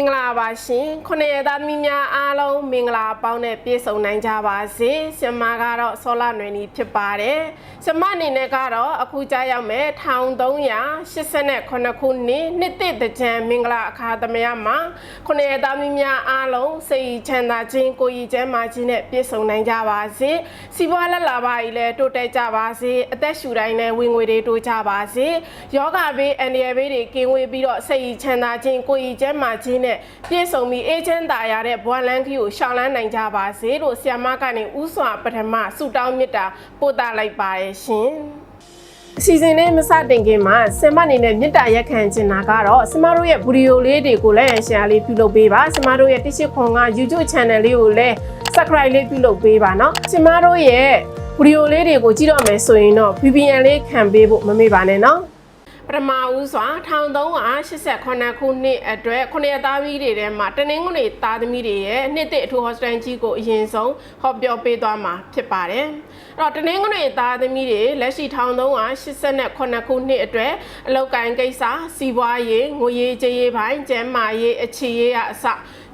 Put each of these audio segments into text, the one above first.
မင်္ဂလာပါရှင်ခုနှစ်ရက်သားသမီးများအားလုံးမင်္ဂလာပေါင်းနဲ့ပြည့်စုံနိုင်ကြပါစေဆင်မကတော့ဆောလာနွယ်နီဖြစ်ပါတယ်ဆင်မအနေနဲ့ကတော့အခုကြားရောက်မဲ့1389ခုနှစ်နှစ်သစ်တကြံမင်္ဂလာအခါသမယမှာခုနှစ်ရက်သားသမီးများအားလုံးစိတ်ချမ်းသာခြင်းကိုယ်ရည်ကျန်းမာခြင်းနဲ့ပြည့်စုံနိုင်ကြပါစေစီးပွားလက်လာပါကြီးလည်းတိုးတက်ကြပါစေအသက်ရှူတိုင်းနဲ့ဝင်ငွေတွေတိုးကြပါစေယောဂဘေးအန္တရာယ်ဘေးတွေကင်းဝေးပြီးတော့စိတ်ချမ်းသာခြင်းကိုယ်ရည်ကျန်းမာခြင်းနပြည့်စုံပြီးအေးချမ်းသာရတဲ့ဘဝလန်းခီကိုရှောင်လန်းနိုင်ကြပါစေလို့ဆ iam မကနေဥစွာပထမဆုတောင်းမေတ္တာပို့သလိုက်ပါရဲ့ရှင်အစီအစဉ်လေးမစတင်ခင်မှာဆင်မအနေနဲ့မေတ္တာရက်ခံချင်တာကတော့ဆင်မတို့ရဲ့ဗီဒီယိုလေးတွေကိုလည်းရှယ်လေးပြုလုပ်ပေးပါဆင်မတို့ရဲ့တရှိခွန်က YouTube Channel လေးကိုလည်း Subscribe လေးပြုလုပ်ပေးပါเนาะဆင်မတို့ရဲ့ဗီဒီယိုလေးတွေကိုကြည့်တော့မယ်ဆိုရင်တော့ VPN လေးခံပေးဖို့မမေ့ပါနဲ့เนาะ ပထမဦးစွာ1388ခုနှစ်အတွက်ခုနှစ်သားသမီးတွေထဲမှာတနင်္ဂနွေသားသမီးတွေရဲ့နှစ်သစ်အထူးဟော့စတန်ကြီးကိုအရင်ဆုံးဟောပြောပေးသွားမှာဖြစ်ပါတယ်။အဲ့တော့တနင်္ဂနွေသားသမီးတွေလက်ရှိ1388ခုနှစ်အတွက်အလောက်ကိုင်းကိစ္စစီးပွားရေးငွေရေးကြေးရေးပိုင်းကျန်းမာရေးအခြေရေးအစ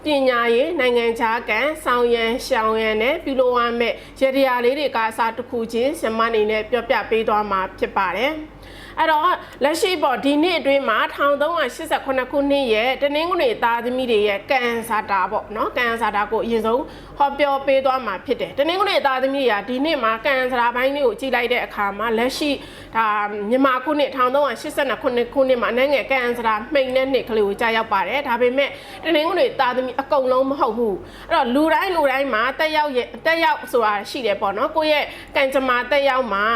ပညာရေးနိုင်ငံခြားကန်ဆောင်ရန်ရှောင်ရန်နဲ့ပြုလုပ်ရမယ့်ရတရားလေးတွေကအစားတစ်ခုချင်းစမအနေနဲ့ပြောပြပေးသွားမှာဖြစ်ပါတယ်။ အဲ့တော့လက်ရှိပေါ့ဒီနှစ်အတွင်းမှာ1388ခုနှစ်ရဲ့တနင်္ဂနွေသားသမီးတွေရဲ့ကံစာတာပေါ့နော်ကံစာတာကိုအရင်ဆုံးဟောပြောပေးသွားမှာဖြစ်တယ်တနင်္ဂနွေသားသမီးတွေကဒီနှစ်မှာကံစာတာဘိုင်းလေးကိုကြည့်လိုက်တဲ့အခါမှာလက်ရှိဒါမြန်မာခုနှစ်1388ခုနှစ်မှာနိုင်ငံကံစာတာမှိန်တဲ့နှစ်ကလေးကိုကြာရောက်ပါတယ်ဒါပေမဲ့တနင်္ဂနွေသားသမီးအကုန်လုံးမဟုတ်ဘူးအဲ့တော့လူတိုင်းလူတိုင်းမှာတက်ရောက်ရဲ့တက်ရောက်ဆိုတာရှိတယ်ပေါ့နော်ကိုယ့်ရဲ့ကံကြမ္မာတက်ရောက်မှာ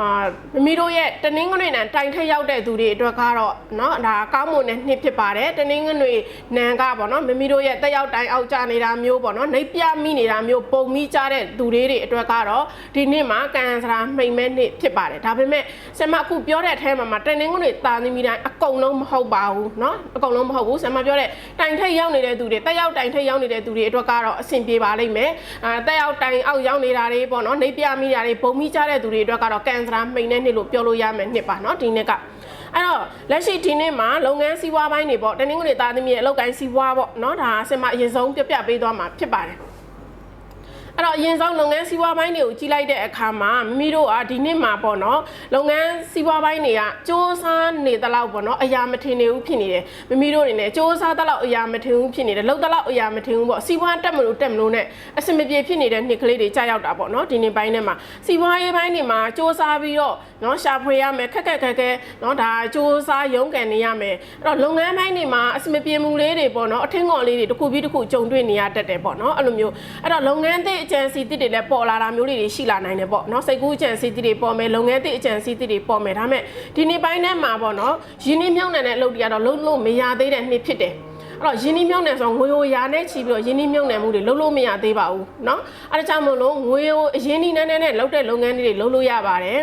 အာမမီတို့ရဲ့တနင်္ဂနွေနံတိုင်ထက်ရောက်တဲ့သူတွေအတွက်ကတော့เนาะဒါကောင်းမွန်တဲ့နှစ်ဖြစ်ပါတယ်တနင်္ဂနွေနံကပေါ့နော်မမီတို့ရဲ့တက်ရောက်တိုင်အောက်ကျနေတာမျိုးပေါ့နော်နှိပ်ပြမိနေတာမျိုးပုံမိကြတဲ့သူတွေတွေအတွက်ကတော့ဒီနှစ်မှာကံစရာမှိန်မဲ့နှစ်ဖြစ်ပါတယ်ဒါပေမဲ့ဆင်မအခုပြောတဲ့အထဲမှာမှာတနင်္ဂနွေတာသမီးတိုင်းအကုန်လုံးမဟုတ်ပါဘူးเนาะအကုန်လုံးမဟုတ်ဘူးဆင်မပြောတဲ့တိုင်ထက်ရောက်နေတဲ့သူတွေတက်ရောက်တိုင်ထက်ရောက်နေတဲ့သူတွေအတွက်ကတော့အဆင်ပြေပါလိမ့်မယ်အာတက်ရောက်တိုင်အောက်ရောက်နေတာတွေပေါ့နော်နှိပ်ပြမိတာတွေပုံမိကြတဲ့သူတွေအတွက်ကတော့ကံ စရာမှိန်တဲ့နှစ်လို့ပြောလို့ရမယ်နှစ်ပါเนาะဒီနှစ်ကအဲ့တော့လက်ရှိဒီနေ့မှာလုပ်ငန်းစီးပွားပိုင်းတွေပေါ့တနင်္ဂနွေသားသမီးရဲ့အလုပ်ကိုင်းစီးပွားပေါ့เนาะဒါဆင်မအရင်ဆုံးပြပြပေးသွားမှာဖြစ်ပါတယ် အဲ့တော့အရင်ဆုံးလုပ်ငန်းစီးပွားပိုင်းတွေကိုကြီးလိုက်တဲ့အခါမှာမိမိတို့ကဒီနှစ်မှာပေါ့နော်လုပ်ငန်းစီးပွားပိုင်းတွေကစ조사နေတလောက်ပေါ့နော်အရာမထင်နေဘူးဖြစ်နေတယ်မိမိတို့အနေနဲ့စ조사တလောက်အရာမထင်ဘူးဖြစ်နေတယ်လောက်တလောက်အရာမထင်ဘူးပေါ့စီးပွားတက်မလို့တက်မလို့နဲ့အစမပြေဖြစ်နေတဲ့နှစ်ကလေးတွေကြာရောက်တာပေါ့နော်ဒီနေ့ပိုင်းထဲမှာစီးပွားရေးပိုင်းတွေမှာစ조사ပြီးတော့နော်ရှာဖွေရမယ်ခက်ခက်ခက်ခဲနော်ဒါစ조사ရုန်းကန်နေရမယ်အဲ့တော့လုပ်ငန်းပိုင်းတွေမှာအစမပြေမှုလေးတွေပေါ့နော်အထင်ငေါ်လေးတွေတစ်ခုပြီးတစ်ခုကြုံတွေ့နေရတတ်တယ်ပေါ့နော်အဲ့လိုမျိုးအဲ့တော့လုပ်ငန်းသစ်အ ကြံစီသစ်တွေလည်းပေါ်လာတာမျိုးတွေရှိလာနိုင်တယ်ပေါ့နော်စိတ်ကူးအကြံစီသစ်တွေပေါ်မယ်လုပ်ငန်းသစ်အကြံစီသစ်တွေပေါ်မယ်ဒါမဲ့ဒီနေ့ပိုင်းထဲမှာပေါ့နော်ရင်းနှီးမြှုပ်နှံတဲ့အလုပ်တွေကတော့လုံးလုံးမရသေးတဲ့နှစ်ဖြစ်တယ်အဲ့တော့ယင်းနှီးမြုံနယ်ဆိုတော့ငွေကိုရာနဲ့ချီပြီးတော့ယင်းနှီးမြုံနယ်မှုတွေလုံးလုံးမရသေးပါဘူးเนาะအဲဒါကြောင့်မို့လို့ငွေကိုအရင်နှီးနှန်းနှန်းနဲ့လုပ်တဲ့လုပ်ငန်းတွေလုံးလို့ရပါတယ်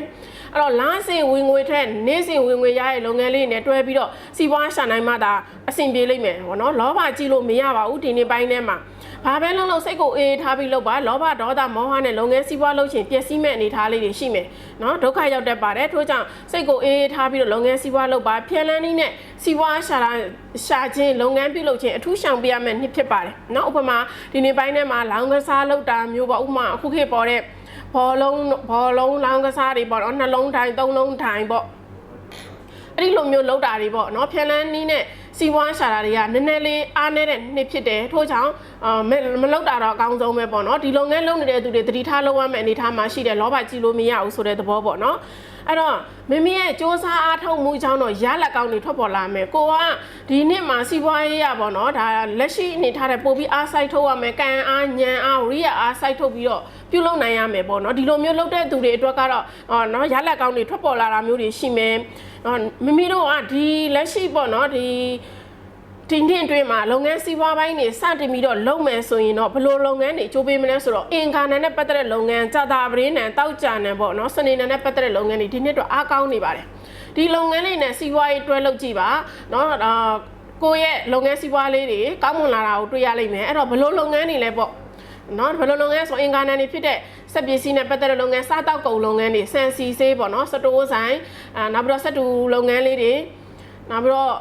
အဲ့တော့လမ်းစဉ်ဝင်ငွေထက်နေ့စဉ်ဝင်ငွေရတဲ့လုပ်ငန်းလေးတွေနဲ့တွဲပြီးတော့စီးပွားရှာနိုင်မှသာအဆင်ပြေလိမ့်မယ်ဗောနော်လောဘကြည့်လို့မရပါဘူးဒီနေ့ပိုင်းထဲမှာ ဘာပဲလုံးလုံးစိတ်ကိုအေးထားပြီးလုပ်ပါလောဘဒေါသမောဟနဲ့လုပ်ငန်းစီးပွားလုပ်ချင်ပျက်စီးမဲ့အနေထားလေးတွေရှိမယ်နော်ဒုက္ခရောက်တတ်ပါတယ်ထို့ကြောင့်စိတ်ကိုအေးထားပြီးတော့လုပ်ငန်းစီးပွားလုပ်ပါဖြဲလန်းနည်းနဲ့စီးပွားရှာတာရှာခြင်းလုပ်ငန်းပြုလုပ်ခြင်းအထူးရှောင်ပြရမယ့်နှစ်ဖြစ်ပါတယ်နော်ဥပမာဒီနေ့ပိုင်းထဲမှာလောင်ကစားလုပ်တာမျိုးပေါ့ဥပမာအခုခေတ်ပေါ်တဲ့ဘောလုံးဘောလုံးလောင်ကစားတွေပေါ့နော်နှလုံးထိုင်သုံးလုံးထိုင်ပေါ့အဲ့ဒီလိုမျိုးလောက်တာတွေပေါ့နော်ဖြဲလန်းနည်းနဲ့ စီးပွားရှာတာတွေကနည်းနည်းလေးအားနေတဲ့နှစ်ဖြစ်တယ်ထို့ကြောင့်အာမလောက်တာတော့အကောင်းဆုံးပဲပေါ့နော်ဒီလုပ်ငန်းလုပ်နေတဲ့သူတွေတတိထားလုပ်ရမယ့်အနေအထားမှာရှိတယ်လောဘကြည့်လို့မရဘူးဆိုတဲ့သဘောပေါ့နော် အဲ့တော့မိမိရဲ့စ조사အားထုတ်မှုကြောင့်တော့ရလက်ကောင်းတွေထွက်ပေါ်လာမယ်ကိုကဒီနှစ်မှာစီးပွားရေးရပေါ့နော်ဒါလက်ရှိအနေထားတဲ့ပို့ပြီးအားစိုက်ထုတ်ရမယ်ကံအားညံအားရိယအားစိုက်ထုတ်ပြီးတော့ပြုလုပ်နိုင်ရမယ်ပေါ့နော်ဒီလိုမျိုးလုပ်တဲ့သူတွေအတွက်ကတော့အော်နော်ရလက်ကောင်းတွေထွက်ပေါ်လာတာမျိုးတွေရှိမယ်နော်မိမိတို့ကဒီလက်ရှိပေါ့နော်ဒီ ဒီနှစ်အတွင်းမှာလုပ်ငန်းစီးပွားပိုင်းတွေစတင်ပြီးတော့လုပ်မယ်ဆိုရင်တော့ဘယ်လိုလုပ်ငန်းတွေအကျိုးပေးမလဲဆိုတော့အင်္ဂါနံနဲ့ပတ်သက်တဲ့လုပ်ငန်းကြာတာပရင်းနံတောက်ကြနံပေါ့နော်စနေနံနဲ့ပတ်သက်တဲ့လုပ်ငန်းတွေဒီနှစ်တော့အားကောင်းနေပါတယ်ဒီလုပ်ငန်းလေးနဲ့စီးပွားရေးတွဲလုပ်ကြည့်ပါနော်အာကိုယ့်ရဲ့လုပ်ငန်းစီးပွားလေးတွေကောင်းမွန်လာတာကိုတွေ့ရလိမ့်မယ်အဲ့တော့ဘယ်လိုလုပ်ငန်းတွေလဲပေါ့နော်ဘယ်လိုလုပ်ငန်းဆိုအင်္ဂါနံတွေဖြစ်တဲ့စက်ပစ္စည်းနဲ့ပတ်သက်တဲ့လုပ်ငန်းစားတောက်ကုန်လုပ်ငန်းတွေစံစီဆေးပေါ့နော်စတိုးဆိုင်အာနောက်ပြီးတော့စက်တူလုပ်ငန်းလေးတွေနောက်ပြီးတော့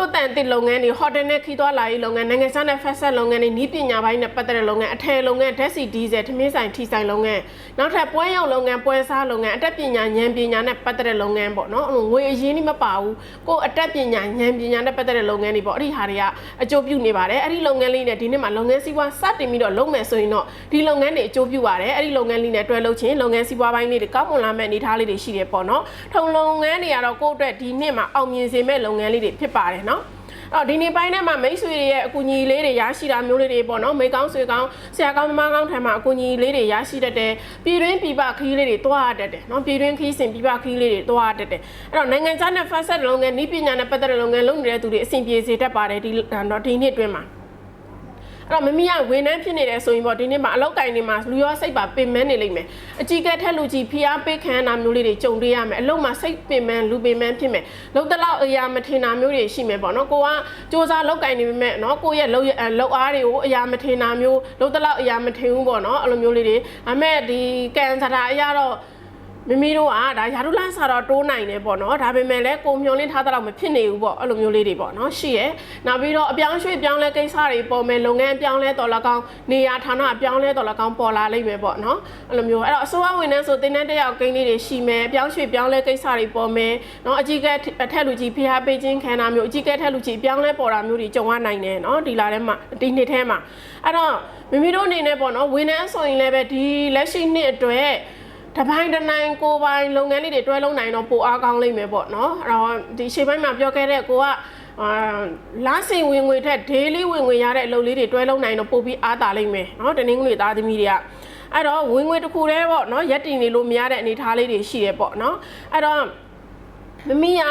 တွတ်တန်တစ်လုပ်ငန်းတွေဟိုတယ်နဲ့ခီးသွားလာရေးလုပ်ငန်းနိုင်ငံခြားနဲ့ဖက်ဆက်လုပ်ငန်းတွေနီးပညာပိုင်းနဲ့ပတ်သက်တဲ့လုပ်ငန်းအထည်လုပ်ငန်းဓာတ်ဆီဒီဇယ်ထမင်းဆိုင်ထီဆိုင်လုပ်ငန်းနောက်ထပ်ပွဲရုံလုပ်ငန်းပွဲစားလုပ်ငန်းအတတ်ပညာဉာဏ်ပညာနဲ့ပတ်သက်တဲ့လုပ်ငန်းပေါ့နော်အဲ့လိုငွေအရင်းနှီးမပါဘူးကိုယ်အတတ်ပညာဉာဏ်ပညာနဲ့ပတ်သက်တဲ့လုပ်ငန်းတွေပေါ့အဲ့ဒီဟာတွေကအကျိုးပြုနေပါတယ်အဲ့ဒီလုပ်ငန်းလေးနဲ့ဒီနေ့မှာလုပ်ငန်းစီးပွားစတင်ပြီးတော့လုပ်မယ်ဆိုရင်တော့ဒီလုပ်ငန်းတွေအကျိုးပြုပါတယ်အဲ့ဒီလုပ်ငန်းလေးနဲ့တွဲလုပ်ချင်းလုပ်ငန်းစီးပွားပိုင်းလေးတွေကောက်မွန်လာမဲ့အနေအထားလေးတွေရှိတယ်ပေါ့နော်ထုံလုပ်ငန်းတွေကတော့ကိုယ့်အတွက်ဒီနှစ်မှာအောင်မြင်စေမဲ့လုပ်ငန်းလေးတွေဖြစ်ပါတယ်နော်အော်ဒီနေ့ပိုင်းထဲမှာမိတ်ဆွေတွေရဲ့အကူအညီလေးတွေရရှိတာမျိုးလေးတွေပေါ့နော်မိကောင်းဆွေကောင်းဆရာကောင်းမမကောင်းထံမှာအကူအညီလေးတွေရရှိတတ်တယ်ပြည်တွင်းပြည်ပခီးလေးတွေတွားတတ်တယ်နော်ပြည်တွင်းခီးစဉ်ပြည်ပခီးလေးတွေတွားတတ်တယ်အဲ့တော့နိုင်ငံခြားနဲ့ fast set လုပ်ငန်းဤပညာနဲ့ပတ်သက်တဲ့လုပ်ငန်းလုပ်နေတဲ့သူတွေအဆင်ပြေစေတတ်ပါတယ်ဒီတော့ဒီနှစ်အတွင်းမှာ အဲ့တော့မမီကဝန်ထမ်းဖြစ်နေတယ်ဆိုရင်ပေါ့ဒီနေ့မှာအလောက်ကင်နေမှာလူရောစိတ်ပါပင်မနေလိမ့်မယ်အကြီးကဲထက်လူကြီးဖိအားပေးခံရတာမျိုးလေးတွေကြုံတွေ့ရမယ်အလုံးမှာစိတ်ပင်မလူပင်မဖြစ်မယ်လုံတလောက်အရာမထင်တာမျိုးတွေရှိမယ်ပေါ့နော်ကိုကစ조사လောက်ကင်နေပေမဲ့နော်ကိုရဲ့လုံလုံအားတွေကိုအရာမထင်တာမျိုးလုံတလောက်အရာမထင်ဘူးပေါ့နော်အဲ့လိုမျိုးလေးတွေအမဲ့ဒီကန်ဆာတာအရာတော့ မမီတို့ကဒါယာရုလန်းစာတော့တိုးနိုင်တယ်ပေါ့နော်ဒါပေမဲ့လည်းကိုမျောလင်းထားတဲ့လောက်မဖြစ်နေဘူးပေါ့အဲ့လိုမျိုးလေးတွေပေါ့နော်ရှိရဲနောက်ပြီးတော့အပြောင်းရွှေ့ပြောင်းလဲကိစ္စတွေပေါ်မယ်လုပ်ငန်းပြောင်းလဲတော်လကောင်းနေရာဌာနပြောင်းလဲတော်လကောင်းပေါ်လာလိမ့်မယ်ပေါ့နော်အဲ့လိုမျိုးအဲ့တော့အစိုးရဝန်ထမ်းဆိုတင်းတဲ့တယောက်ကိန်းလေးတွေရှိမယ်အပြောင်းရွှေ့ပြောင်းလဲကိစ္စတွေပေါ်မယ်နော်အကြီးကဲအထက်လူကြီးဖိအားပေးခြင်းခံတာမျိုးအကြီးကဲထက်လူကြီးပြောင်းလဲပေါ်တာမျိုးတွေကြုံရနိုင်တယ်နော်ဒီလာထဲမှာဒီနှစ်ထဲမှာအဲ့တော့မမီတို့အနေနဲ့ပေါ့နော်ဝန်ထမ်းဆိုရင်လည်းပဲဒီလက်ရှိနှစ်အတွက် တပိုင်းတစ်နိုင်ကိုယ်ပိုင်လုပ်ငန်းလေးတွေတွဲလုံးနိုင်တော့ပိုအားကောင်းလိမ့်မယ်ပေါ့နော်အဲ့တော့ဒီရှေ့ပိုင်းမှာပြောခဲ့တဲ့ကိုကအာလာစင်ဝင်ငွေထက် daily ဝင်ငွေရတဲ့အလုပ်လေးတွေတွဲလုံးနိုင်တော့ပိုပြီးအားတာလိမ့်မယ်နော်တနင်္ဂနွေသားသမီးတွေကအဲ့တော့ဝင်ငွေတစ်ခုတည်းပေါ့နော်ရက်တင်နေလို့မရတဲ့အနေအထားလေးတွေရှိတယ်ပေါ့နော်အဲ့တော့မမီးက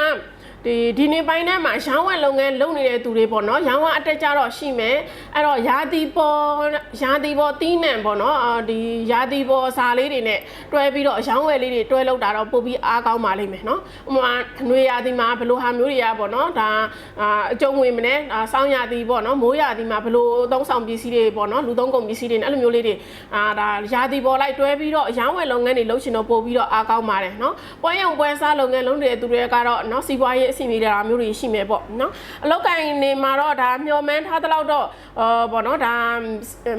ဒီဒီနေ့ပိုင်းထဲမှာရောင်းဝယ်လုပ်ငန်းလုပ်နေတဲ့သူတွေပေါ့နော်ရောင်းဝယ်အတက်ကြတော့ရှိမယ်အဲ့တော့ယာတီပေါ်ယာတီပေါ်တီးနှံပေါ့နော်အာဒီယာတီပေါ်စာလေးတွေနဲ့တွဲပြီးတော့ရောင်းဝယ်လေးတွေတွဲလောက်တာတော့ပို့ပြီးအားကောင်းပါလိမ့်မယ်နော်ဥပမာຫນွေယာတီမှာဘယ်လိုဟာမျိုးတွေကပေါ့နော်ဒါအာအကျုံဝင်မနေအာစောင်းယာတီပေါ့နော်မိုးယာတီမှာဘယ်လိုသုံးဆောင်ပစ္စည်းတွေပေါ့နော်လူသုံးကုန်ပစ္စည်းတွေနဲ့အဲ့လိုမျိုးလေးတွေအာဒါယာတီပေါ်လိုက်တွဲပြီးတော့ရောင်းဝယ်လုပ်ငန်းတွေလုပ်ရှင်တော့ပို့ပြီးတော့အားကောင်းပါတယ်နော်ပွဲရုံပွဲစားလုပ်ငန်းလုပ်နေတဲ့သူတွေကတော့နော်စီးပွားရေးအဆင်ပြေတာမျိုးတွေရှိမယ်ပေါ့နော်အလောက်ကင်နေမှာတော့ဒါမျော်မှန်းထားတဲ့လောက်တော့အာပေါ့နော်ဒါ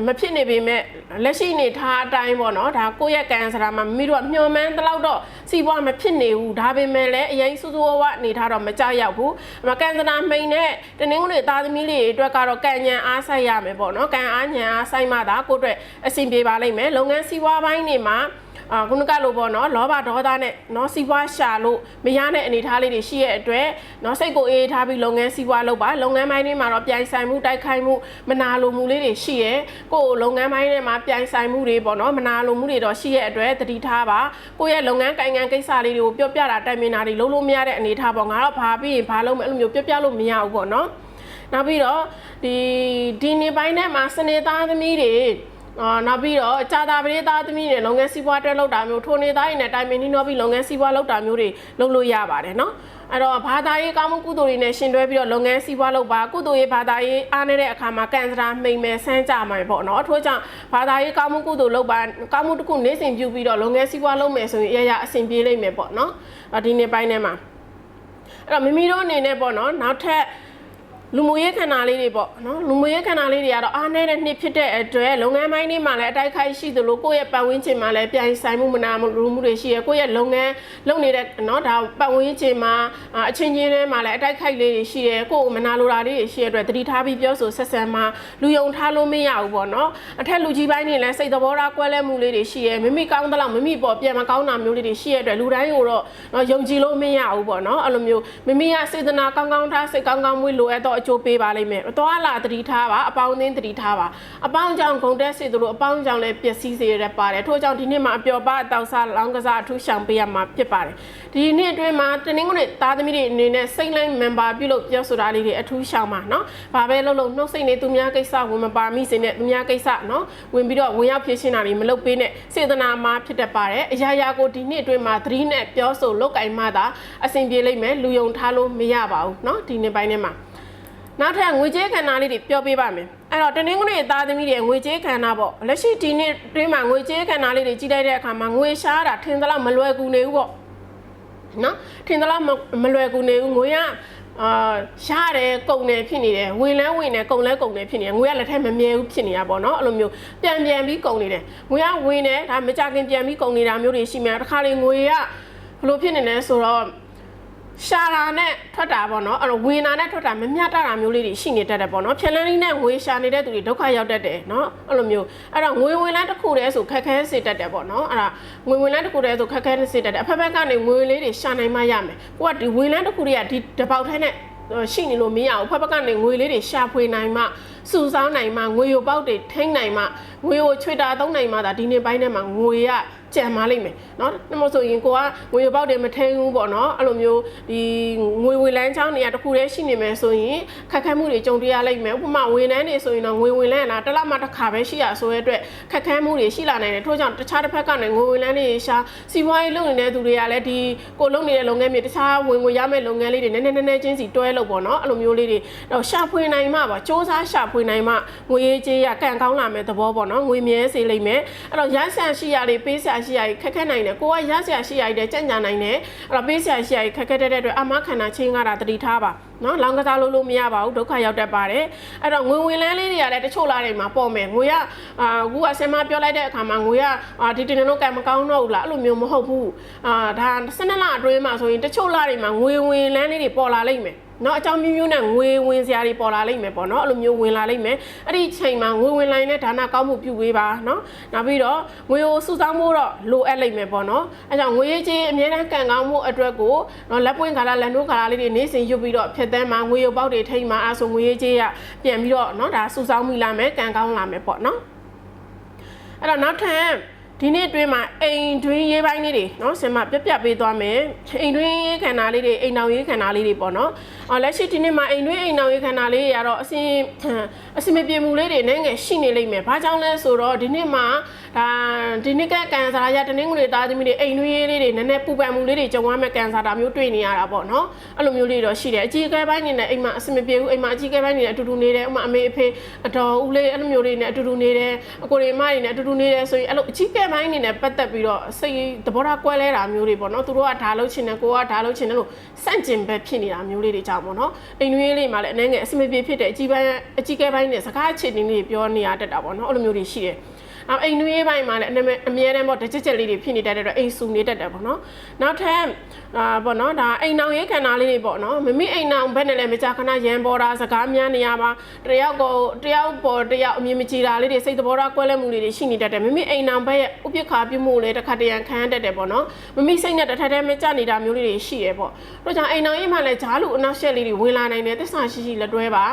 မဖြစ်နေပေမဲ့လက်ရှိနေထားအတိုင်းပေါ့နော်ဒါကိုယ့်ရဲ့ကန်ဆိုတာမှာမိတို့ကမျော်မှန်းတဲ့လောက်တော့စီးပွားမဖြစ်နေဘူးဒါပေမဲ့လည်းအရင်စူးစူးဝဝနေထားတော့မကြရောက်ဘူးမကန်စနာမိန်နဲ့တနင်္ဂနွေသားသမီးလေးတွေအတွက်ကတော့ကန်ညံအားဆိုင်ရမယ်ပေါ့နော်ကန်အားညံအားဆိုင်မှသာကိုယ့်အတွက်အဆင်ပြေပါလိမ့်မယ်လုပ်ငန်းစီးပွားပိုင်းတွေမှာ အာခုနကလိုပေါ့နော်လောဘဒေါသနဲ့နော်စီးပွားရှာလို့မရတဲ့အနေအထားလေးတွေရှိရဲ့အတွက်နော်စိတ်ကိုအေးထားပြီးလုပ်ငန်းစီးပွားလုပ်ပါလုပ်ငန်းပိုင်းတွေမှာတော့ပြိုင်ဆိုင်မှုတိုက်ခိုက်မှုမနာလိုမှုလေးတွေရှိရဲ့ကိုယ်လုပ်ငန်းပိုင်းတွေမှာပြိုင်ဆိုင်မှုတွေပေါ့နော်မနာလိုမှုတွေတော့ရှိရဲ့အတွက်တတိထားပါကိုယ့်ရဲ့လုပ်ငန်းကိုင်ငံကိစ္စလေးတွေကိုပြောပြတာတိုင်ပင်တာတွေလုံးလို့မရတဲ့အနေအထားပေါ့ငါတော့ဘာပြီးရင်ဘာလုပ်မလဲအဲ့လိုမျိုးပြောပြလို့မရဘူးပေါ့နော်နောက်ပြီးတော့ဒီဒီနေ့ပိုင်းထဲမှာစနေသားသမီးတွေ အာနောက်ပြီးတော့ကြာတာပရိသတ်သမီးတွေလုပ်ငန်းစီးပွားတွဲလုပ်တာမျိုးထိုနေသားတွေနဲ့တိုင်ပင်နှီးနှောပြီးလုပ်ငန်းစီးပွားလုပ်တာမျိုးတွေလုပ်လို့ရပါတယ်နော်အဲ့တော့ဘာသာရေးကောင်းမှုကုသိုလ်တွေနဲ့ရှင်တွဲပြီးတော့လုပ်ငန်းစီးပွားလုပ်ပါကုသိုလ်ရေးဘာသာရေးအားနေတဲ့အခါမှာကန်စရာမိန်မယ်ဆန်းကြမှာပေါ့နော်အထို့ကြောင့်ဘာသာရေးကောင်းမှုကုသိုလ်လုပ်ပါကောင်းမှုတစ်ခုနေ့စဉ်ပြုပြီးတော့လုပ်ငန်းစီးပွားလုပ်မယ်ဆိုရင်အရရအဆင်ပြေလိမ့်မယ်ပေါ့နော်အဲ့ဒီနေ့ပိုင်းထဲမှာအဲ့တော့မိမိတို့အနေနဲ့ပေါ့နော်နောက်ထပ် လူမှုရေးခန္ဓာလေးတွေပေါ့နော်လူမှုရေးခန္ဓာလေးတွေကတော့အားနည်းတဲ့နှစ်ဖြစ်တဲ့အတွက်လုပ်ငန်းပိုင်းတွေမှာလည်းအတိုက်ခိုက်ရှိသလိုကိုယ့်ရဲ့ပတ်ဝန်းကျင်မှာလည်းပြိုင်ဆိုင်မှုမနာမှုလူမှုတွေရှိရကိုယ့်ရဲ့လုပ်ငန်းလုပ်နေတဲ့နော်ဒါပတ်ဝန်းကျင်မှာအာအချင်းချင်းတွေမှာလည်းအတိုက်ခိုက်လေးတွေရှိရကိုယ့်ကိုမနာလိုတာလေးတွေရှိရအတွက်တတိထားပြီးပြောဆိုဆက်ဆံမှာလူယုံထားလို့မရဘူးပေါ့နော်အထက်လူကြီးပိုင်းတွေလည်းစိတ်သဘောထားကွဲလဲမှုလေးတွေရှိရမိမိကောင်းသလောက်မိမိပေါ်ပြန်မကောင်းတာမျိုးလေးတွေရှိရအတွက်လူတိုင်းကိုတော့နော်ယုံကြည်လို့မရဘူးပေါ့နော်အဲ့လိုမျိုးမိမိကစေတနာကောင်းကောင်းထားစိတ်ကောင်းကောင်းမွေးလိုအပ်တော့အကျိုးပေးပါလိမ့်မယ်အသွားလာတတိထားပါအပေါင်းအသင်းတတိထားပါအပေါင်းကြောင့်ဂုံတက်စေသလိုအပေါင်းကြောင့်လည်းပျက်စီးစေရပါတယ်ထို့ကြောင့်ဒီနေ့မှာအပျော်ပါအတောက်စားလောင်းကစားအထူးရှောင်ပေးရမှာဖြစ်ပါတယ်ဒီနေ့အတွင်းမှာတနင်္ဂနွေသားသမီးတွေအနေနဲ့စိတ်လိုက် member ပြုလုပ်ပြောဆိုတာလေးတွေအထူးရှောင်ပါနော်ဘာပဲလုပ်လို့နှုတ်စိတ်နေသူများကိစ္စဝင်မပါမိစေနဲ့သူများကိစ္စနော်ဝင်ပြီးတော့ဝင်ရောက်ဖြည့်ရှင်းတာတွေမလုပ်ပေးနဲ့စေတနာမှာဖြစ်တတ်ပါတယ်အရာရာကိုဒီနေ့အတွင်းမှာသတိနဲ့ပြောဆိုလုပ်ကင်မှသာအဆင်ပြေလိမ့်မယ်လူယုံထားလို့မရပါဘူးနော်ဒီနေ့ပိုင်းထဲမှာ နောက်ထပ်ငွေကြေးခန္ဓာလေးတွေပြောပြပါမယ်အဲ့တော့တနင်္ဂနွေသားသမီးတွေငွေကြေးခန္ဓာပေါ့လက်ရှိဒီနေ့တွင်းမှာငွေကြေးခန္ဓာလေးတွေကြီးလိုက်တဲ့အခါမှာငွေရှားတာထင်သလားမလွယ်ကူနေဘူးပေါ့နော်ထင်သလားမမလွယ်ကူနေဘူးငွေကအာရတယ်ကုန်တယ်ဖြစ်နေတယ်ဝင်လဲဝင်တယ်ကုန်လဲကုန်တယ်ဖြစ်နေတယ်ငွေကလက်ထက်မမြဲဘူးဖြစ်နေတာပေါ့နော်အဲ့လိုမျိုးပြန်ပြန်ပြီးကုန်နေတယ်ငွေကဝင်တယ်ဒါမကြခင်ပြန်ပြီးကုန်နေတာမျိုးတွေရှိမှတခါလေငွေကဘလို့ဖြစ်နေလဲဆိုတော့ ရှာတာနဲ့ထွက်တာပေါ့နော်အဲ့တော့ဝင်တာနဲ့ထွက်တာမမျှတတာမျိုးလေးတွေရှိနေတတ်တယ်ပေါ့နော်ဖြန်လန်းလေးနဲ့ငွေရှာနေတဲ့သူတွေဒုက္ခရောက်တတ်တယ်နော်အဲ့လိုမျိုးအဲ့တော့ငွေဝင်လန်းတစ်ခုတည်းဆိုခက်ခဲစေတတ်တယ်ပေါ့နော်အဲ့ဒါငွေဝင်လန်းတစ်ခုတည်းဆိုခက်ခဲစေတတ်တယ်အဖက်ဖက်ကနေငွေလေးတွေရှာနိုင်မှရမယ်ကိုကဒီဝင်လန်းတစ်ခုတည်းကဒီတစ်ပေါက်ထဲနဲ့ရှိနေလို့မရဘူးဖက်ဖက်ကနေငွေလေးတွေရှာဖွေနိုင်မှစုဆောင်းနိုင်မှငွေရပေါက်တွေထိန်းနိုင်မှငွေကိုချွေတာသုံးနိုင်မှဒါဒီနေ့ပိုင်းထဲမှာငွေက ကြံပါလိမ့်မယ်เนาะဒါမှမဟုတ်ဆိုရင်ကိုကငွေရပေါက်တွေမထိန်းဘူးပေါ့เนาะအဲ့လိုမျိုးဒီငွေဝေလန်းချောင်းတွေကတခုတည်းရှိနေမယ်ဆိုရင်ခက်ခဲမှုတွေကြုံတွေ့ရလိမ့်မယ်ဥပမာဝန်ထမ်းတွေဆိုရင်တော့ငွေဝင်လန်းလားတစ်လမှတစ်ခါပဲရှိရဆိုရတဲ့အတွက်ခက်ခဲမှုတွေရှိလာနိုင်တယ်ထို့ကြောင့်တခြားတစ်ဖက်ကနေငွေဝင်လန်းတွေရှာစီးပွားရေးလုပ်နေတဲ့သူတွေကလည်းဒီကိုလုပ်နေတဲ့လုပ်ငန်းတွေတခြားဝင်ငွေရမယ့်လုပ်ငန်းလေးတွေနည်းနည်းနည်းနည်းချင်းစီတွဲလို့ပေါ့နော်အဲ့လိုမျိုးလေးတွေတော့ရှာဖွေနိုင်မှပါစ조사ရှာဖွေနိုင်မှငွေရေးကြေးရကန်ကောင်းလာမယ့်သဘောပေါ့နော်ငွေမြဲစေလိမ့်မယ်အဲ့တော့ရဆန်ရှိရတွေပေးဆရာ ရှိရတွေခက်ခဲနိုင်တယ်ကိုကရဆရာရှိရတွေကြံ့ကြာနိုင်တယ်အဲ့တော့ပေးဆရာရှိရတွေခက်ခဲတဲ့အတွက်အမခန္ဓာချင်းကတာတတိထားပါနော်လောင်ကစားလို့လို့မရပါဘူးဒုက္ခရောက်တတ်ပါတယ်အဲ့တော့ငွေဝင်လန်းလေးတွေကလည်းတချို့လားတွေမှာပေါ့မယ်ငွေကအာခုကဆင်မပြောလိုက်တဲ့အခါမှာငွေကအာဒီတင်တော့ကံမကောင်းတော့ဘူးလားအဲ့လိုမျိုးမဟုတ်ဘူးအာဒါ12လအတွင်းမှာဆိုရင်တချို့လားတွေမှာငွေဝင်လန်းလေးတွေပေါ်လာလိမ့်မယ် နော်အကြောင်းမျိုးမျိုးနဲ့ငွေဝင်စရာတွေပေါ်လာလိမ့်မယ်ပေါ့နော်အဲ့လိုမျိုးဝင်လာလိမ့်မယ်အဲ့ဒီချိန်မှာငွေဝင်လာရင်လည်းဒါနကောင်းမှုပြုပေးပါနော်နောက်ပြီးတော့ငွေကိုစုဆောင်းဖို့တော့လိုအပ်လိမ့်မယ်ပေါ့နော်အဲကြောင့်ငွေရေးချင်းအများနဲ့ကန်ကောင်းမှုအတွက်ကိုနော်လက်ပွင့်ခါလာလက်နိုးခါလာလေးတွေနေ့စဉ်ယူပြီးတော့ဖြတ်သန်းမှာငွေရုပ်ပေါက်တွေထိမ့်မှာအဲဆိုငွေရေးချင်းရပြန်ပြီးတော့နော်ဒါစုဆောင်းမိလာမယ်ကန်ကောင်းလာမယ်ပေါ့နော်အဲ့တော့နောက်ထပ် ဒီနေ့အတွင်းမှာအိမ်တွင်းရေးပိုင်းလေးတွေเนาะဆင်မပြက်ပြက်ပေးသွားမယ်အိမ်တွင်းရေးခန္ဓာလေးတွေအိမ်တော်ရေးခန္ဓာလေးတွေပေါ့เนาะအော်လက်ရှိဒီနေ့မှာအိမ်တွင်းအိမ်တော်ရေးခန္ဓာလေးတွေကတော့အစင်အစင်မပြေမှုလေးတွေနဲ့ငယ်ရှိနေလိမ့်မယ်ဘာကြောင့်လဲဆိုတော့ဒီနေ့မှာဒါဒီနေ့ကကန်ဆာရတနင်္ဂနွေသားသမီးတွေအိမ်တွင်းရေးလေးတွေနည်းနည်းပူပန်မှုလေးတွေကြုံရမဲ့ကန်ဆာတာမျိုးတွေ့နေရတာပေါ့เนาะအဲ့လိုမျိုးလေးတော့ရှိတယ်အကြီးအကဲပိုင်းနေနဲ့အိမ်မှာအစင်မပြေဘူးအိမ်မှာအကြီးအကဲပိုင်းနေနဲ့အတူတူနေတယ်ဥမာအမေအဖေအတော်ဦးလေးအဲ့လိုမျိုးလေးနဲ့အတူတူနေတယ်အကိုတွေမတွေနဲ့အတူတူနေတယ်ဆိုရင်အဲ့လိုအကြီးအကဲ ပိုင်းနေနဲ့ပတ်သက်ပြီးတော့စိတ်သဘောထားကွဲလဲတာမျိုးတွေပေါ့နော်သူတို့ကဒါလုပ်ချင်တယ်ကိုကဒါလုပ်ချင်တယ်လို့စန့်ကျင်ဘက်ဖြစ်နေတာမျိုးလေးတွေကြောင့်ပေါ့နော်အိမ်တွင်းလေးမှာလည်းအနှဲငယ်အစမပြေဖြစ်တဲ့အကြီးပိုင်းအကြီးကဲပိုင်းနဲ့စကားအခြေအနေလေးပြောနေရတတ်တာပေါ့နော်အဲ့လိုမျိုးတွေရှိတယ် နောက်အိမ်နွေးပိုင်းမှာလည်းအမြဲတမ်းပေါ့တကြက်ကြက်လေးတွေဖြစ်နေတတ်တဲ့အတွက်အိမ်ဆူနေတတ်တယ်ပေါ့နော်နောက်ထပ်အာပေါ့နော်ဒါအိမ်နောင်ရေးခန္ဓာလေးတွေပေါ့နော်မမိအိမ်နောင်ဘက်နဲ့လည်းမကြခဏရန်ပေါ်တာစကားများနေရပါတယောက်ကိုတယောက်ပေါ်တယောက်အမြင်မကြည်တာလေးတွေစိတ်သဘောထားကွဲလွဲမှုလေးတွေရှိနေတတ်တယ်မမိအိမ်နောင်ဘက်ရဲ့ဥပ္ပခါပြုမှုလေးတစ်ခါတရံခံရတတ်တယ်ပေါ့နော်မမိစိတ်နဲ့တစ်ထက်တည်းမကြနေတာမျိုးလေးတွေရှိရပေါ့တို့ကြောင့်အိမ်နောင်ရေးမှာလည်းဂျားလူအနောက်ရှက်လေးတွေဝင်လာနိုင်တယ်သစ္စာရှိရှိလက်တွဲပါ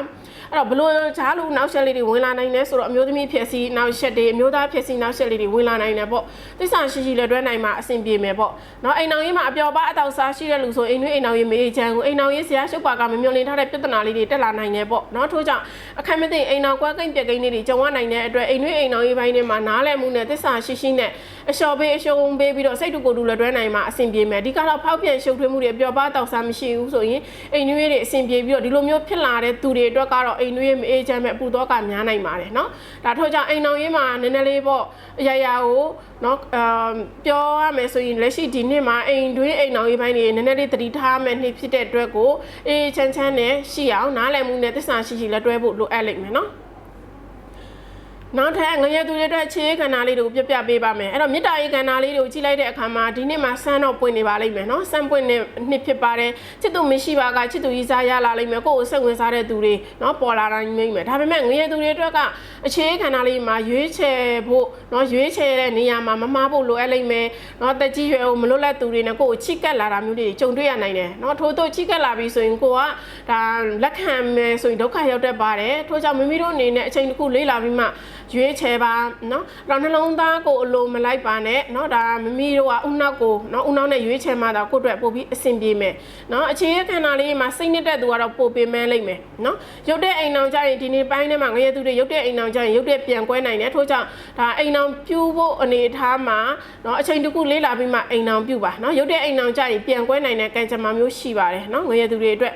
အဲ့တော့ဘလို့ဂျားလူနောက်ရှက်လေးတွေဝင်လာနိုင်တယ်ဆိုတော့အမျိုးသမီးဖြစ်စီနောက်ရှက်တွေအမျိုးသားဖြစ်စီနောက်ရှက်လေးတွေဝင်လာနိုင်တယ်ပေါ့သစ္စာရှိရှိလက်တွဲနိုင်မှာအဆင်ပြေမယ်ပေါ့နော်အိမ်နောင်ရေးမှာအပျော်ပါအတောက်စားရှိတဲ့လူဆိုအိမ်တွင်းအိမ်နောင်ရေးမေးချမ်းကိုအိမ်နောင်ရေးဆရာရှုပ်ပါကမမျောလင်းထားတဲ့ပြဿနာလေးတွေတက်လာနိုင်တယ်ပေါ့နော်ထို့ကြောင့်အခက်မသိအိမ်နောင်ကွက်ကိမ့်ပြက်ကိန်းလေးတွေကြုံရနိုင်တဲ့အတွက်အိမ်တွင်းအိမ်နောင်ရေးပိုင်းတွေမှာနားလည်မှုနဲ့သစ္စာရှိရှိနဲ့အလျှော်ပေးအရှုံးပေးပြီးတော့စိတ်တူကိုယ်တူလက်တွဲနိုင်မှာအဆင်ပြေမယ်ဒီကတော့ဖောက်ပြန်ရှုပ်ထွေးမှုတွေပျော်ပါတောက်စားမရှိဘူးဆိုရင်အိမ်တွင်းရေးတွေအဆင်ပြေပြီးတော့ဒီလိုမျိုးဖြစ်လာတဲ့သူတွေအတွက်ကတော့အိမ်တွင်းရေးမအေးချမ်းမဲ့အပူတော့ကများနိုင်ပါတယ်နော်ဒါထို့ကြောင့်အိမ်နောင်ရေးမှာနည်းနည်းလေးပေါ့အရာရာကိုနော်အာပြောရမယ်ဆိုရင်လက်ရှိဒီနှစ်မှာအိမ်တွင်းအိမ်နောင်ရေးပိုင်းတွေနည်းနည်းလေးသတိထားမယ်နှစ်ဖြစ်တဲ့အတွက်ကိုအေးချမ်းချမ်းနဲ့ရှိအောင်နားလည်မှုနဲ့သစ္စာရှိရှိလက်တွဲဖို့လိုအပ်လိမ့်မယ်နော် နောက်ထပ်ငရဲသူတွေအတွက်ခြေခန္ဓာလေးတွေကိုပြပြပေးပါမယ်အဲ့တော့မေတ္တာရေးခန္ဓာလေးတွေကိုကြည့်လိုက်တဲ့အခါမှာဒီနေ့မှာဆန်းတော့ပွင့်နေပါလိမ့်မယ်နော်ဆန်းပွင့်နေနှစ်ဖြစ်ပါတယ်ချစ်သူမရှိပါကချစ်သူကြီးစားရလာလိမ့်မယ်ကိုယ့်ကိုစိတ်ဝင်စားတဲ့သူတွေနော်ပေါ်လာတိုင်းမိမ့်မယ်ဒါပေမဲ့ငရဲသူတွေအတွက်ကအခြေခန္ဓာလေးမှာရွေးချယ်ဖို့နော်ရွေးချယ်တဲ့နေရာမှာမမားဖို့လိုအပ်လိမ့်မယ်နော်တက်ကြီးရွယ်ကိုမလွတ်လပ်သူတွေနဲ့ကိုယ့်ကိုချိကက်လာတာမျိုးတွေကြုံတွေ့ရနိုင်တယ်နော်ထို့တို့ချိကက်လာပြီဆိုရင်ကိုကဒါလက်ခံမယ်ဆိုရင်ဒုက္ခရောက်တတ်ပါတယ်ထို့ကြောင့်မိမိတို့အနေနဲ့အချိန်တစ်ခုလေးလာပြီးမှရွေးချယ်ပါเนาะတော့နှလုံးသားကိုအလိုမလိုက်ပါနဲ့เนาะဒါမမီတို့ကဥနောက်ကိုเนาะဥနောက်နဲ့ရွေးချယ်မှတော့ကိုယ့်အတွက်ပို့ပြီးအဆင်ပြေမယ်เนาะအခြေရခန္ဓာလေးမှာစိတ်နှစ်သက်သူကတော့ပို့ပေးမဲလိမ့်မယ်เนาะရုပ်တဲ့အိမ်အောင်ကြရင်ဒီနေ့ပိုင်းထဲမှာငရဲသူတွေရုပ်တဲ့အိမ်အောင်ကြရင်ရုပ်တဲ့ပြန်ကွဲနိုင်တယ်ထို့ကြောင့်ဒါအိမ်အောင်ပြူဖို့အနေထားမှာเนาะအချိန်တစ်ခုလေးလာပြီးမှအိမ်အောင်ပြူပါเนาะရုပ်တဲ့အိမ်အောင်ကြရင်ပြန်ကွဲနိုင်တဲ့ကံကြမ္မာမျိုးရှိပါတယ်เนาะငရဲသူတွေအတွက်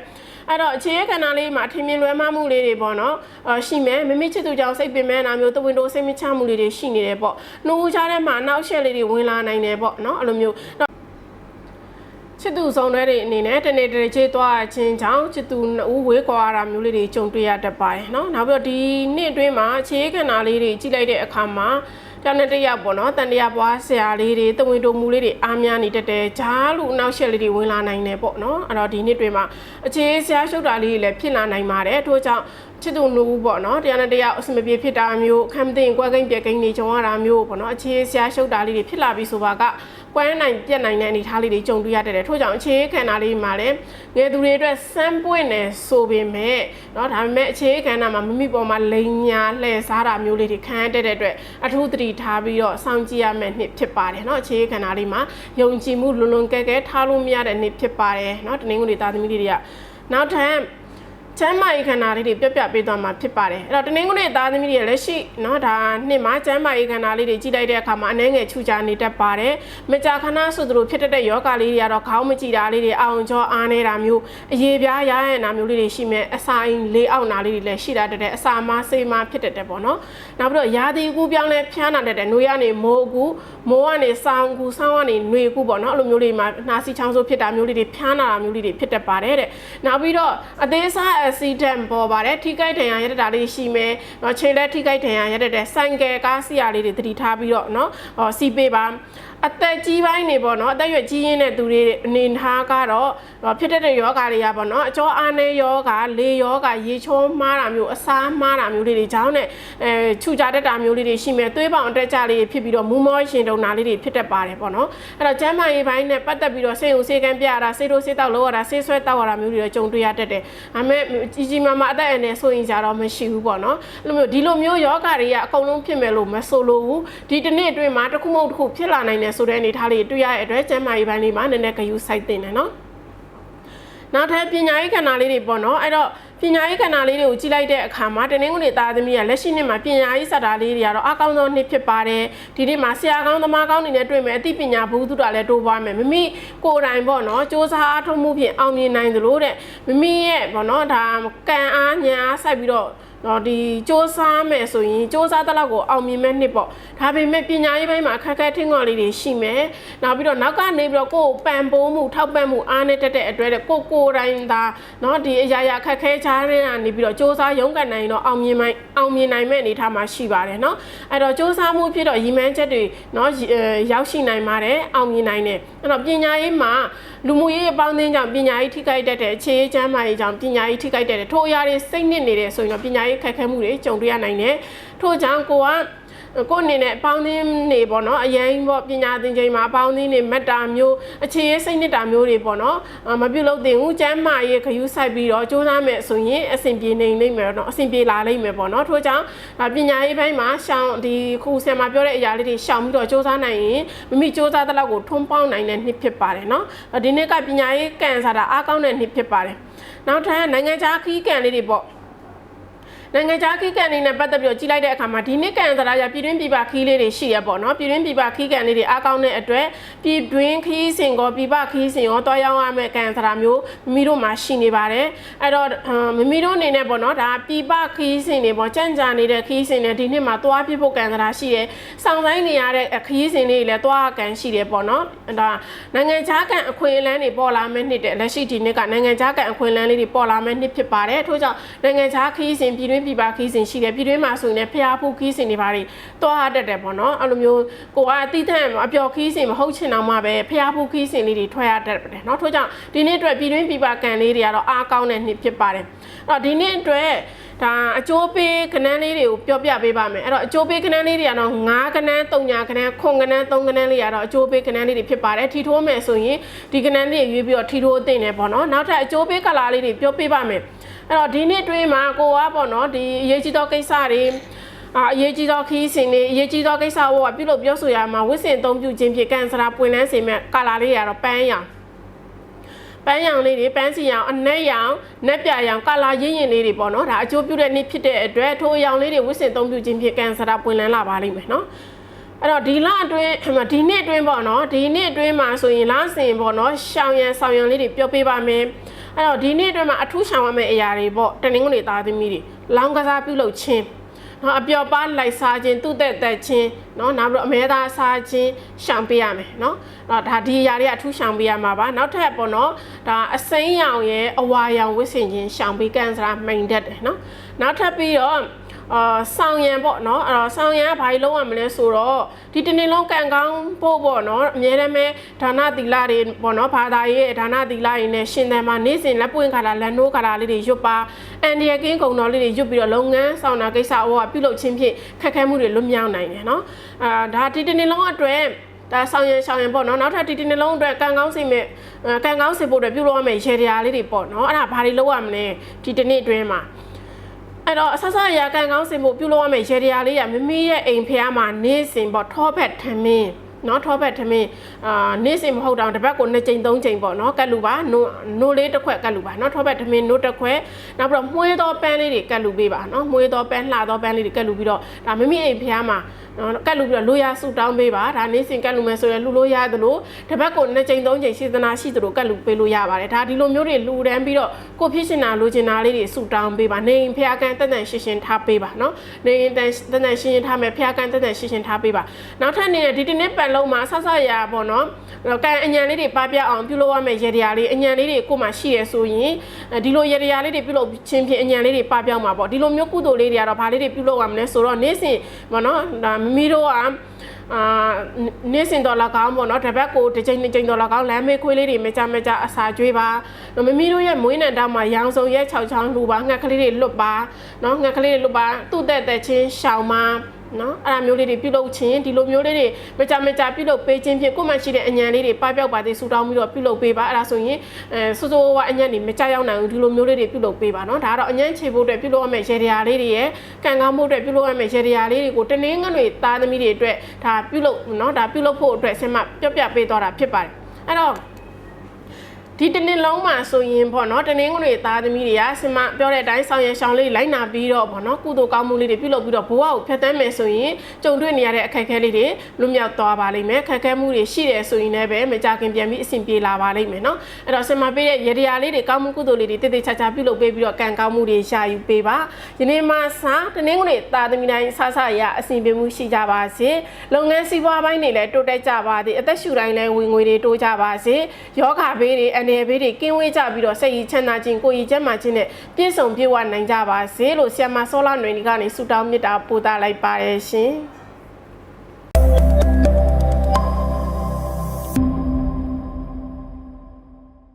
အဲ့တော့အခြေရခန္ဓာလေးမှာထင်မြင်လွဲမှားမှုလေးတွေပေါ့နော်အရှိမယ်မမိချစ်သူကြောင့်စိတ်ပင်မဲ့နာမျိုးတဝင်းတို့စိတ်မချမှုလေးတွေရှိနေတယ်ပေါ့နှိုးချတဲ့မှာနောက်ရှက်လေးတွေဝင်လာနိုင်တယ်ပေါ့နော်အဲ့လိုမျိုး ချစ်သူဆောင်တဲ့တွေအနေနဲ့တနေ့တည်းချေးသွားခြင်းကြောင့်ချစ်သူနှစ်ဦးဝေးကွာတာမျိုးလေးတွေကြုံတွေ့ရတတ်ပါတယ်เนาะနောက်ပြီးတော့ဒီနှစ်အတွင်းမှာခြေခန္ဓာလေးတွေကြည့်လိုက်တဲ့အခါမှာ တောင်နဲ့တယောက်ပေါ့နော်တန်တရာပွားဆရာလေးတွေတဝင်းတုံမူလေးတွေအားများနေတတ်တယ်ဂျားလူအနောက်ရှက်လေးတွေဝင်လာနိုင်တယ်ပေါ့နော်အဲ့တော့ဒီနှစ်တွင်မှာအခြေဆရာရှုပ်တာလေးတွေလည်းဖြစ်လာနိုင်ပါတယ်ထို့ကြောင့်ချစ်သူနှုတ်ပေါ့နော်တရားနဲ့တရားအစမပြေဖြစ်တာမျိုးခံမသိရင်ကွဲကိန်းပြက်ကိန်းတွေကြုံရတာမျိုးပေါ့နော်အခြေဆရာရှုပ်တာလေးတွေဖြစ်လာပြီဆိုပါက ကွဲနိုင်ပြက်နိုင်တဲ့အနေအထားလေးတွေကြုံတွေ့ရတတ်တယ်ထို့ကြောင့်အခြေခန္ဓာလေးမှာလည်းငယ်သူတွေအတွက်စမ်းပွင့်နေဆိုပေမဲ့เนาะဒါပေမဲ့အခြေခန္ဓာမှာမမိပေါ်မှာလိန်ညာလှည့်စားတာမျိုးလေးတွေခံရတတ်တဲ့အတွက်အထူးသတိထားပြီးတော့စောင့်ကြည့်ရမယ့်နှစ်ဖြစ်ပါတယ်เนาะအခြေခန္ဓာလေးမှာယုံကြည်မှုလွန်လွန်ကဲကဲထားလို့မရတဲ့နှစ်ဖြစ်ပါတယ်เนาะတနင်္ဂနွေသားသမီးလေးတွေကနောက်ထပ် ချမ်းမာရေးခန္ဓာလေးတွေပြတ်ပြပေးသွားမှာဖြစ်ပါတယ်အဲ့တော့တနင်္ဂနွေသားသမီးတွေလက်ရှိเนาะဒါနှစ်မှာချမ်းမာရေးခန္ဓာလေးတွေကြည့်လိုက်တဲ့အခါမှာအနှဲငယ်ခြူချနေတတ်ပါတယ်မကြာခဏဆိုသလိုဖြစ်တတ်တဲ့ယောဂလေးတွေကတော့ခေါင်းမကြည့်တာလေးတွေအောင်ကြောအားနေတာမျိုးအရေးပြားရရနာမျိုးလေးတွေရှိမဲ့အစာအိမ်လေးအောက်နာလေးတွေလည်းရှိတာတတ်တဲ့အစာမစိတ်မဖြစ်တတ်တယ်ပေါ့နော်နောက်ပြီးတော့ရာသီကူပြောင်းလဲဖျားနာတတ်တဲ့နှွေကနေမိုးကူမိုးကနေဆောင်းကူဆောင်းကနေနှွေကူပေါ့နော်အဲ့လိုမျိုးလေးမှာနှာစီချောင်းဆိုးဖြစ်တာမျိုးလေးတွေဖျားနာတာမျိုးလေးတွေဖြစ်တတ်ပါတယ်တဲ့နောက်ပြီးတော့အသေးစား အဆီဒန့်ပေါ်ပါတယ်ထိခိုက်ဒဏ်ရာရတတာလေးရှိမယ်နော်ခြေလက်ထိခိုက်ဒဏ်ရာရတတဲ့ဆိုင်ကယ်ကားစီယာလေးတွေသတိထားပြီးတော့နော်ဟောစီပေးပါ အသက်ကြီးပိုင်းနေပေါ့နော်အသက်ရွယ်ကြီးရင်းတဲ့သူတွေအနေထားကတော့ဖြစ်တဲ့ယောဂါတွေကပေါ့နော်အကျောအားနေယောဂါလေယောဂါရေချိုးမှားတာမျိုးအစားမှားတာမျိုးလေးတွေကြောင်းနဲ့အဲခြူကြတတ်တာမျိုးလေးတွေရှိမယ်သွေးပေါင်အတက်ကြလေးတွေဖြစ်ပြီးတော့မူမောရှင်တုံနာလေးတွေဖြစ်တတ်ပါတယ်ပေါ့နော်အဲ့တော့ကျန်းမာရေးပိုင်းနဲ့ပတ်သက်ပြီးတော့ဆေးုံဆေးကန်းပြရတာဆေးတို့ဆေးတောက်လို့ရတာဆေးဆွဲတောက်ရတာမျိုးတွေတော့ကြုံတွေ့ရတတ်တယ်ဒါပေမဲ့ကြီးကြီးမားမားအသက်အရွယ်နဲ့ဆိုရင်ကြတော့မရှိဘူးပေါ့နော်အဲ့လိုမျိုးဒီလိုမျိုးယောဂါတွေကအကုန်လုံးဖြစ်မယ်လို့မဆိုလိုဘူးဒီတစ်နေ့အတွင်းမှာတစ်ခုမဟုတ်တစ်ခုဖြစ်လာနိုင်တယ်ဆိုတဲ့အနေအထားလေးတွေ့ရတဲ့အတွက်ကျန်းမာရေးပိုင်းလေးမှာနည်းနည်းဂရုစိုက်သင့်တယ်နော်နောက်ထပ်ပညာရေးခန္ဓာလေးတွေပေါ့နော်အဲ့တော့ပညာရေးခန္ဓာလေးတွေကိုကြည့်လိုက်တဲ့အခါမှာတနင်္ဂနွေသားသမီးကလက်ရှိနှစ်မှာပညာရေးစတာလေးတွေကတော့အကောင်းဆုံးနှစ်ဖြစ်ပါတယ်ဒီနေ့မှာဆရာကောင်းသမားကောင်းတွေနဲ့တွေ့မယ်အသိပညာဘူးသူတာလည်းတိုးပွားမယ်မမိကိုယ်တိုင်ပေါ့နော်စ조사အားထုတ်မှုဖြင့်အောင်မြင်နိုင်သလိုတဲ့မမိရဲ့ပေါ့နော်ဒါကံအားညာအားစိုက်ပြီးတော့ တော့ဒီစ조사မယ်ဆိုရင်စ조사တဲ့လောက်ကိုအောင်မြင်မဲ့နှစ်ပေါ့ဒါပေမဲ့ပညာရေးပိုင်းမှာအခက်အခဲထင်ခွန်လေးတွေရှိမယ်နောက်ပြီးတော့နောက်ကနေပြီးတော့ကိုယ်ပံပိုးမှုထောက်ပံ့မှုအားနဲ့တက်တဲ့အတွက်တဲ့ကိုကိုယ်တိုင်သာเนาะဒီအရာရာအခက်အခဲချားတဲ့ကနေပြီးတော့စ조사ရုန်းကန်နိုင်တော့အောင်မြင်နိုင်အောင်မြင်နိုင်မဲ့အနေထားမှာရှိပါတယ်เนาะအဲ့တော့စ조사မှုဖြစ်တော့ရည်မှန်းချက်တွေเนาะရောက်ရှိနိုင်ပါတယ်အောင်မြင်နိုင်တယ်အဲ့တော့ပညာရေးမှာ လူမှုရေးအပေါင်းအသင်းကြောင့်ပညာရေးထိခိုက်တတ်တဲ့အခြေအချမ်းမာရေးကြောင့်ပညာရေးထိခိုက်တတ်တဲ့ထိုအရာတွေစိတ်နစ်နေတယ်ဆိုရင်တော့ပညာရေးခက်ခဲမှုတွေကြုံတွေ့ရနိုင်တယ်ထို့ကြောင့်ကိုက ကိုအနေနဲ့အပေါင်းအသင်းနေပေါ့နော်အရင်ပေါ့ပညာသင်ချိန်မှာအပေါင်းအသင်းနေမက်တာမျိုးအခြေရေးစိတ်နှစ်တာမျိုးတွေပေါ့နော်မပြုတ်လို့တင်ဦးကျမ်းမာရေးခရူးဆိုင်ပြီးတော့စူးစမ်းမယ်ဆိုရင်အဆင်ပြေနေလိမ့်မယ်တော့အဆင်ပြေလာလိမ့်မယ်ပေါ့နော်ထို့ကြောင့်ပညာရေးဘက်မှာရှောင်းဒီခုဆရာမပြောတဲ့အရာလေးတွေရှောင်ပြီးတော့စူးစမ်းနိုင်ရင်မိမိစူးစမ်းတဲ့လောက်ကိုထွန်းပေါင်းနိုင်တဲ့နှစ်ဖြစ်ပါတယ်နော်ဒီနေ့ကပညာရေးကန်စားတာအားကောင်းတဲ့နှစ်ဖြစ်ပါတယ်နောက်ထပ်နိုင်ငံခြားခီးကန်လေးတွေပေါ့ နိုင်ငံခြားခီးကန်လေးနဲ့ပတ်သက်ပြီးတော့ကြည့်လိုက်တဲ့အခါမှာဒီနှစ်ကန်သရာရပြည်တွင်းပြည်ပခီးလေးတွေရှိရပေါ့နော်ပြည်တွင်းပြည်ပခီးကန်လေးတွေအားကောင်းတဲ့အတွက်ပြည်တွင်းခီးစင်ကောပြည်ပခီးစင်ရောတွားရောက်ရမယ့်ကန်သရာမျိုးမိမိတို့မှာရှိနေပါတယ်အဲ့တော့မိမိတို့အနေနဲ့ပေါ့နော်ဒါပြည်ပခီးစင်တွေပေါ့ကြံ့ကြာနေတဲ့ခီးစင်တွေဒီနှစ်မှာတွားပြဖို့ကန်သရာရှိတယ်စောင့်ဆိုင်နေရတဲ့ခီးစင်လေးတွေလည်းတွားကန်ရှိတယ်ပေါ့နော်ဒါနိုင်ငံခြားကန်အခွင့်အလမ်းတွေပေါ်လာမယ့်နှစ်တဲ့လက်ရှိဒီနှစ်ကနိုင်ငံခြားကန်အခွင့်အလမ်းလေးတွေပေါ်လာမယ့်နှစ်ဖြစ်ပါတယ်ထို့ကြောင့်နိုင်ငံခြားခီးစင်ပြည်တွင်ပြည်ပခီးစင်ရှိတယ်ပြည်တွင်းမှာဆိုရင်လည်းဖျားဖို့ခီးစင်တွေပါတွေတွားတတ်တယ်ပေါ့နော်အဲ့လိုမျိုးကိုကအတိတ်အပျော်ခီးစင်မဟုတ်ချင်တော့မှပဲဖျားဖို့ခီးစင်လေးတွေထွက်ရတတ်တယ်เนาะထို့ကြောင့်ဒီနေ့အတွက်ပြည်တွင်းပြည်ပကန်လေးတွေကတော့အားကောင်းတဲ့နှစ်ဖြစ်ပါတယ်အဲ့တော့ဒီနေ့အတွက် ဒါအကျိုးပေးခဏန်းလေးတွေကိုပြောပြပေးပါမယ်အဲ့တော့အကျိုးပေးခဏန်းလေးတွေကတော့9ခဏန်း3ညာခဏန်းခွန်ခဏန်း3ခဏန်းလေးကတော့အကျိုးပေးခဏန်းလေးတွေဖြစ်ပါတယ်ထီထိုးမယ်ဆိုရင်ဒီခဏန်းလေးရွေးပြီးတော့ထီထိုးသိမ့်တယ်ပေါ့နော်နောက်ထပ်အကျိုးပေးကလာလေးတွေပြောပြပါမယ်အဲ့တော့ဒီနေ့တွင်းမှာကိုကပေါ့နော်ဒီအရေးကြီးသောကိစ္စတွေအာအရေးကြီးသောခီးစင်တွေအရေးကြီးသောကိစ္စကိုပြုလုပ်ပြောဆိုရမှာဝစ်စင်အသုံးပြုခြင်းဖြင့်ကန်ဆရာပွင့်လန်းစေမဲ့ကာလာလေးတွေကတော့ပန်းရောင် ပန်းရောင်လေးတွေပန်းစီရောင်အနက်ရောင်နက်ပြရောင်ကာလာရင်းရင်လေးတွေပေါ့နော်ဒါအကျိုးပြုတဲ့နေ့ဖြစ်တဲ့အတွက်ထိုအရောင်လေးတွေဝစ်စင်အသုံးပြုခြင်းဖြင့်ကန်ဆရာပွင့်လန်းလာပါလိမ့်မယ်နော်အဲ့တော့ဒီလအတွင်းဒီနှစ်အတွင်းပေါ့နော်ဒီနှစ်အတွင်းမှာဆိုရင်လဆင်ပေါ့နော်ရှောင်ရံဆောင်ရံလေးတွေပြောပေးပါမယ်အဲ့တော့ဒီနေ့အတွင်းမှာအထူးရှောင်ရမယ့်အရာတွေပေါ့တနင်္ဂနွေသားသမီးတွေလောင်းကစားပြုလုပ်ခြင်း နော်အပျော်ပါလိုက်စားခြင်းသူ့သက်သက်ချင်းနော်နောက်ပြီးတော့အမဲသားစားခြင်းရှောင်ပေးရမယ်နော်တော့ဒါဒီအရာတွေကအထူးရှောင်ပေးရမှာပါနောက်ထပ်ပေါ့နော်ဒါအစိမ်းရောင်ရဲ့အဝါရောင်ဝစ်စင်ခြင်းရှောင်ပေးကန်စရာမိန်တတ်တယ်နော်နောက်ထပ်ပြီးတော့ အာဆောင်ရံပေါ့နော်အဲ့တော့ဆောင်ရံကဘာကြီးလုံးရမလဲဆိုတော့ဒီတစ်နေ့လုံးကံကောင်းဖို့ပေါ့နော်အများတမ်းပဲဒါနသီလတွေပေါ့နော်ဘာသာရေးဒါနသီလတွေနဲ့ရှင်တယ်မှာနေ့စဉ်လက်ပွင့်ခါလာလက်နိုးခါလာလေးတွေရွတ်ပါအန်ဒီယကင်းကုံတော်လေးတွေရွတ်ပြီးတော့လုပ်ငန်းဆောင်တာကိစ္စအောကပြုလုပ်ခြင်းဖြင့်ခက်ခဲမှုတွေလွတ်မြောက်နိုင်တယ်နော်အာဒါဒီတစ်နေ့လုံးအတွက်ဒါဆောင်ရံဆောင်ရံပေါ့နော်နောက်ထပ်ဒီဒီနှလုံးအတွက်ကံကောင်းစိတ်မဲ့အဲကံကောင်းစိတ်ဖို့အတွက်ပြုလုပ်ရမယ့်ရေတရားလေးတွေပေါ့နော်အဲ့ဒါဘာတွေလုပ်ရမလဲဒီတစ်နေ့အတွင်းမှာ အဲ့တော့အဆဆအရာကံကောင်းစင်ဖို့ပြုလုပ်ရမယ့်ရေတရားလေးရမမီရဲ့အိမ်ဖျားမှာနေစဉ်ပေါ့ထောဖက်ထမင်းနော်ထောဖက်ထမင်းအာနေစဉ်မဟုတ်တော့တစ်ပတ်ကို2ချိန်3ချိန်ပေါ့နော်ကတ်လူပါနိုးနိုးလေးတစ်ခွက်ကတ်လူပါနော်ထောဖက်ထမင်းနိုးတစ်ခွက်နောက်ပြီးတော့မှုေးသောပန်းလေးတွေကတ်လူပေးပါနော်မှုေးသောပန်းလှသောပန်းလေးတွေကတ်လူပြီးတော့ဒါမမီအိမ်ဖျားမှာနော်ကတ်လူပြီးတော့လိုရဆူတောင်းပေးပါဒါနေစဉ်ကတ်လူမယ်ဆိုရင်လူလို့ရသလိုတစ်ပတ်ကို2ချိန်3ချိန်စေတနာရှိသလိုကတ်လူပေးလို့ရပါတယ်ဒါဒီလိုမျိုးတွေလူတန်းပြီးတော့ကိုဖြစ်ရှင်တာလိုချင်တာလေးတွေဆူတောင်းပေးပါနေအိမ်ဖျားကန်တက်တန်ရှင်းရှင်းထားပေးပါနော်နေအိမ်တန်တက်တန်ရှင်းရှင်းထားမယ်ဖျားကန်တက်တန်ရှင်းရှင်းထားပေးပါနောက်ထပ်နေတဲ့ဒီတစ်နေ့ပတ်လုံးမှာဆဆရာပေါ့နော်ကန်အညံလေးတွေပပြအောင်ပြုလုပ်ရမယ်ရေတရားလေးအညံလေးတွေကိုမှရှိရဆိုရင်ဒီလိုရေတရားလေးတွေပြုလုပ်ခြင်းဖြင့်အညံလေးတွေပပြောင်းမှာပေါ့ဒီလိုမျိုးကုသိုလ်လေးတွေကတော့ဘာလေးတွေပြုလုပ်ရမလဲဆိုတော့နေ့စဉ်ပေါ့နော်ဒါမမီတို့ကအာနေ့စဉ်ဒေါ်လာကောင်းပေါ့နော်တပတ်ကိုတစ်ချိန်နှစ်ချိန်ဒေါ်လာကောင်းလမ်းမေးခွေးလေးတွေမကြမကြအစာကျွေးပါမမီတို့ရဲ့မွေးနံတောက်မှာရောင်စုံရဲ့6ချောင်းလှူပါငှက်ကလေးတွေလွတ်ပါနော်ငှက်ကလေးတွေလွတ်ပါသူ့တဲ့တဲ့ချင်းရှောင်းပါ နော်အဲ့ဒါမျိုးလေးတွေပြုလုပ်ခြင်းဒီလိုမျိုးလေးတွေမကြမကြပြုလုပ်ပေးခြင်းဖြင့်ကိုယ်မှရှိတဲ့အညံလေးတွေပပျောက်ပါသေးဆူတောင်းပြီးတော့ပြုလုပ်ပေးပါအဲ့ဒါဆိုရင်အဲစိုးစိုးဝါအညံတွေမကြရောက်နိုင်ဘူးဒီလိုမျိုးလေးတွေပြုလုပ်ပေးပါနော်ဒါကတော့အညံချေဖို့အတွက်ပြုလုပ်ရမယ့်ရေတရာလေးတွေရဲ့ကံကောင်းဖို့အတွက်ပြုလုပ်ရမယ့်ရေတရာလေးတွေကိုတနင်္ဂနွေသားသမီးတွေအတွက်ဒါပြုလုပ်နော်ဒါပြုလုပ်ဖို့အတွက်ဆင်မပြပြပေးသွားတာဖြစ်ပါတယ်အဲ့တော့ ဒီတနေ့လုံးမှာဆိုရင်ပေါ့နော်တနင်္ဂနွေသားသမီးတွေကဆင်မပြောတဲ့အတိုင်းဆောင်ရရှောင်းလေးလိုက်နာပြီးတော့ပေါ့နော်ကုသိုလ်ကောင်းမှုလေးတွေပြုလုပ်ပြီးတော့ဘဝကိုဖျက်ဆီးမယ်ဆိုရင်ကြုံတွေ့နေရတဲ့အခက်အခဲလေးတွေလွတ်မြောက်သွားပါလိမ့်မယ်ခက်ခဲမှုတွေရှိတယ်ဆိုရင်လည်းပဲမကြခင်ပြန်ပြီးအဆင်ပြေလာပါလိမ့်မယ်နော်အဲ့တော့ဆင်မပေးတဲ့ရေတရားလေးတွေကောင်းမှုကုသိုလ်လေးတွေတည်တည်ချာချာပြုလုပ်ပေးပြီးတော့ကံကောင်းမှုတွေရှာယူပေးပါဒီနေ့မှစတနင်္ဂနွေသားသမီးတိုင်းဆဆရအဆင်ပြေမှုရှိကြပါစေလုပ်ငန်းစီးပွားပိုင်းတွေလည်းတိုးတက်ကြပါစေအသက်ရှူတိုင်းလည်းဝင်ငွေတွေတိုးကြပါစေယောဂဘေးတွေအနေဘေးတွေကင်းဝေးကြပြီးတော့စိတ်ရည်ချမ်းသာခြင်းကိုယ်ရည်ကျန်းမာခြင်းနဲ့ပြည့်စုံပြည့်ဝနိုင်ကြပါစေလို့ဆီယမဆောလာຫນွေကနေဆုတောင်းမေတ္တာပို့သလိုက်ပါရရှင်